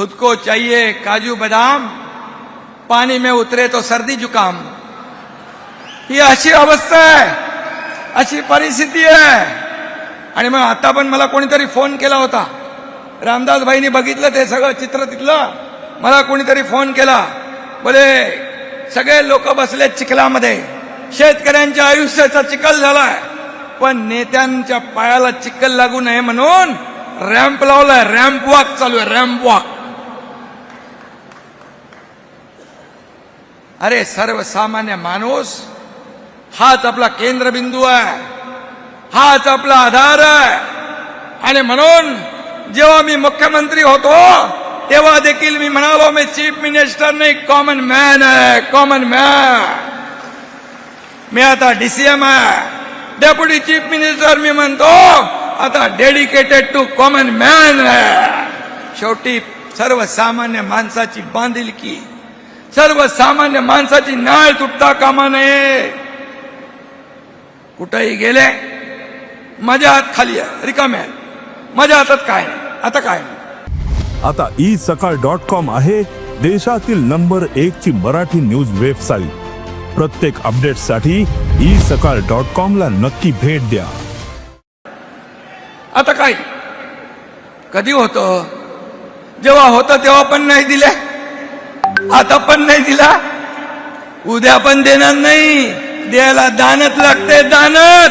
खुद को चाहिए काजू बदाम। पाणी में उतरे तो सर्दी जुकाम। ही अशी अवस्था आहे अशी परिस्थिती आहे आणि मग आता पण मला कोणीतरी फोन केला होता. रामदास भाईनी बघितलं ते सगळं चित्र तिथलं. मला कोणीतरी फोन केला. बोले सगळे लोक बसले चिखलामध्ये. शेतकऱ्यांच्या आयुष्याचा चिखल झालाय. पण नेत्यांच्या पायाला चिखल लागू नये म्हणून रॅम्प लावलाय. रॅम्प वॉक चालू आहे रॅम्प वॉक अरे सर्वसामान्य माणूस हाच आपला केंद्रबिंदू आहे हाच आपला आधार आहे. आणि म्हणून जेव्हा मी मुख्यमंत्री होतो तेव्हा देखील मी म्हणालो मी चीफ मिनिस्टर नाही कॉमन मॅन आहे कॉमन मॅन. मी आता डीसीएम आहे. डेप्युटी चीफ मिनिस्टर मी म्हणतो आता डेडिकेटेड टू कॉमन मॅन आहे. शेवटी सर्वसामान्य माणसाची बांधिलकी सर्वसामान्य माणसाची नाळ तुटता कामा नये. कुठेही गेले माझ्या हात खाली आहे. रिकामे आहेत माझ्या हातात काय नाही. आता काय नाही. आता ई सकाळ डॉट कॉम आहे देशातील नंबर एक ची मराठी न्यूज वेबसाईट. प्रत्येक अपडेटसाठी ई सकाळ डॉट कॉम ला नक्की भेट द्या. आता काय? कधी होतं? जेव्हा होतं तेव्हा पण नाही दिले? आता पण नाही दिला. उद्या पण देणार नाही. द्यायला दानत लागते दानत